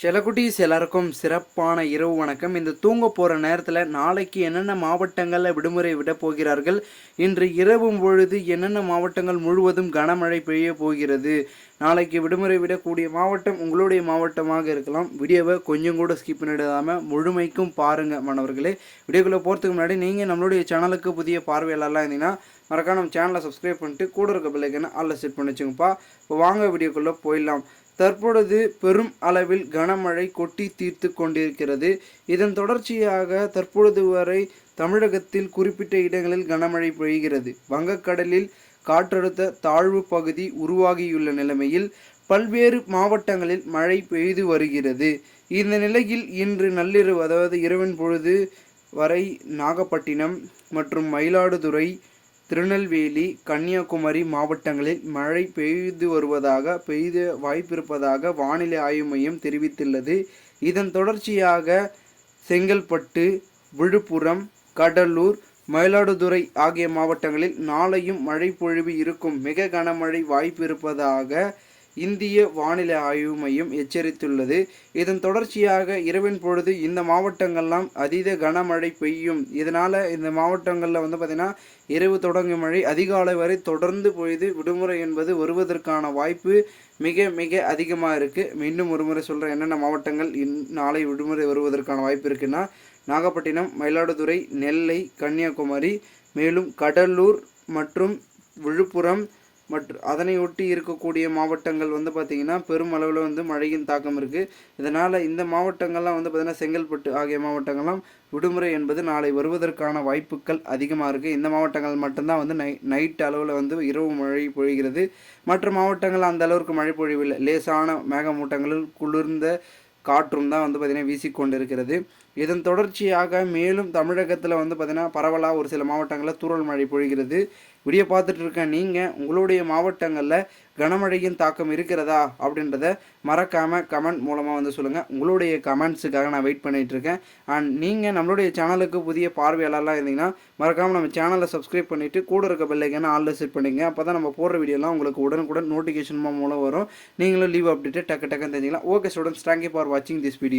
செலக்குட்டீஸ் எல்லாருக்கும் சிறப்பான இரவு வணக்கம். இந்த தூங்க போகிற நேரத்தில் நாளைக்கு என்னென்ன மாவட்டங்களில் விடுமுறை விட போகிறார்கள்? இன்று இரவு பொழுது என்னென்ன மாவட்டங்கள் முழுவதும் கனமழை பெய்ய போகிறது? நாளைக்கு விடுமுறை விடக்கூடிய மாவட்டம் உங்களுடைய மாவட்டமாக இருக்கலாம். வீடியோவை கொஞ்சம் கூட ஸ்கிப் பண்ணிடாமல் முழுமைக்கும் பாருங்கள் மாணவர்களே. வீடியோக்குள்ளே போகிறதுக்கு முன்னாடி நீங்கள் நம்மளுடைய சேனலுக்கு புதிய பார்வையாளர்லாம் இருந்தீங்கன்னா மறக்காம நம்ம சேனலை சப்ஸ்கிரைப் பண்ணிட்டு கூட இருக்க பிள்ளைக்குன்னு ஆளில் செட் பண்ணி வச்சுங்கப்பா. இப்போ வாங்க வீடியோக்குள்ளே போயிடலாம். தற்பொழுது பெரும் அளவில் கனமழை கொட்டி தீர்த்து கொண்டிருக்கிறது. இதன் தொடர்ச்சியாக தற்பொழுது வரை தமிழகத்தில் குறிப்பிட்ட இடங்களில் கனமழை பெய்கிறது. வங்கக்கடலில் காற்றழுத்த தாழ்வு பகுதி உருவாகியுள்ள நிலைமையில் பல்வேறு மாவட்டங்களில் மழை பெய்து வருகிறது. இந்த நிலையில் இன்று நள்ளிரவு அதாவது இரவின் பொழுது வரை நாகப்பட்டினம் மற்றும் மயிலாடுதுறை திருநெல்வேலி கன்னியாகுமரி மாவட்டங்களில் மழை பெய்து வருவதாக பெய்த வாய்ப்பிருப்பதாக வானிலை ஆய்வு மையம் தெரிவித்துள்ளது. இதன் தொடர்ச்சியாக செங்கல்பட்டு விழுப்புரம் கடலூர் மயிலாடுதுறை ஆகிய மாவட்டங்களில் நாளையும் மழை பொழிவு இருக்கும். மிக கனமழை வாய்ப்பு இருப்பதாக இந்திய வானிலை ஆய்வு மையம் எச்சரித்துள்ளது. இதன் தொடர்ச்சியாக இரவின் பொழுது இந்த மாவட்டங்கள்லாம் அதீத கனமழை பெய்யும். இதனால் இந்த மாவட்டங்களில் வந்து பார்த்திங்கன்னா இரவு தொடங்கும் மழை அதிகாலை வரை தொடர்ந்து பொழுது விடுமுறை என்பது வருவதற்கான வாய்ப்பு மிக மிக அதிகமாக இருக்குது மீண்டும் ஒரு முறை சொல்கிறேன் என்னென்ன மாவட்டங்கள் இன் நாளை விடுமுறை வருவதற்கான வாய்ப்பு இருக்குன்னா நாகப்பட்டினம் மயிலாடுதுறை நெல்லை கன்னியாகுமரி மேலும் கடலூர் மற்றும் விழுப்புரம் மற்றும் அதனை ஒட்டி இருக்கக்கூடிய மாவட்டங்கள் வந்து பார்த்திங்கன்னா பெரும் அளவில் வந்து மழையின் தாக்கம் இருக்குது இதனால் இந்த மாவட்டங்கள்லாம் வந்து பார்த்திங்கன்னா செங்கல்பட்டு ஆகிய மாவட்டங்கள்லாம் விடுமுறை என்பது நாளை வருவதற்கான வாய்ப்புகள் அதிகமாக இருக்குது இந்த மாவட்டங்கள் மட்டும்தான் வந்து நை நைட் அளவில் வந்து இரவு மழை பொழிகிறது. மற்ற மாவட்டங்கள் அந்த அளவுக்கு மழை பொழிவில்லை. லேசான மேகமூட்டங்களில் குளிர்ந்த காற்றும் தான் வந்து பார்த்திங்கன்னா வீசிக்கொண்டிருக்கிறது. இதன் தொடர்ச்சியாக மேலும் தமிழகத்தில் வந்து பார்த்திங்கன்னா பரவலாக ஒரு சில மாவட்டங்களில் தூரல் மழை பொழிகிறது. வீடியோ பார்த்துட்டு இருக்க நீங்கள் உங்களுடைய மாவட்டங்களில் கனமழையின் தாக்கம் இருக்கிறதா அப்படின்றத மறக்காமல் கமெண்ட் மூலமாக வந்து சொல்லுங்கள் உங்களுடைய கமெண்ட்ஸுக்காக நான் வெயிட் பண்ணிகிட்டு இருக்கேன். அண்ட் நீங்கள் நம்மளுடைய சேனலுக்கு புதிய பார்வையாளர்லாம் இருந்தீங்கன்னா மறக்காமல் நம்ம சேனலை சப்ஸ்கிரைப் பண்ணிவிட்டு கூட இருக்க பெல்லைக்கான ஆளில் செட் பண்ணிங்க அப்போ தான் நம்ம போடுற வீடியோலாம் உங்களுக்கு உடனுக்குடன் நோட்டிஃபிகேஷன் மூலம் வரும். நீங்களும் லீவ் அப்டேட்டு டக்கு டக்குன்னு தெரிஞ்சிக்கலாம். Okay students thank you for வாட்சிங் திஸ் வீடியோ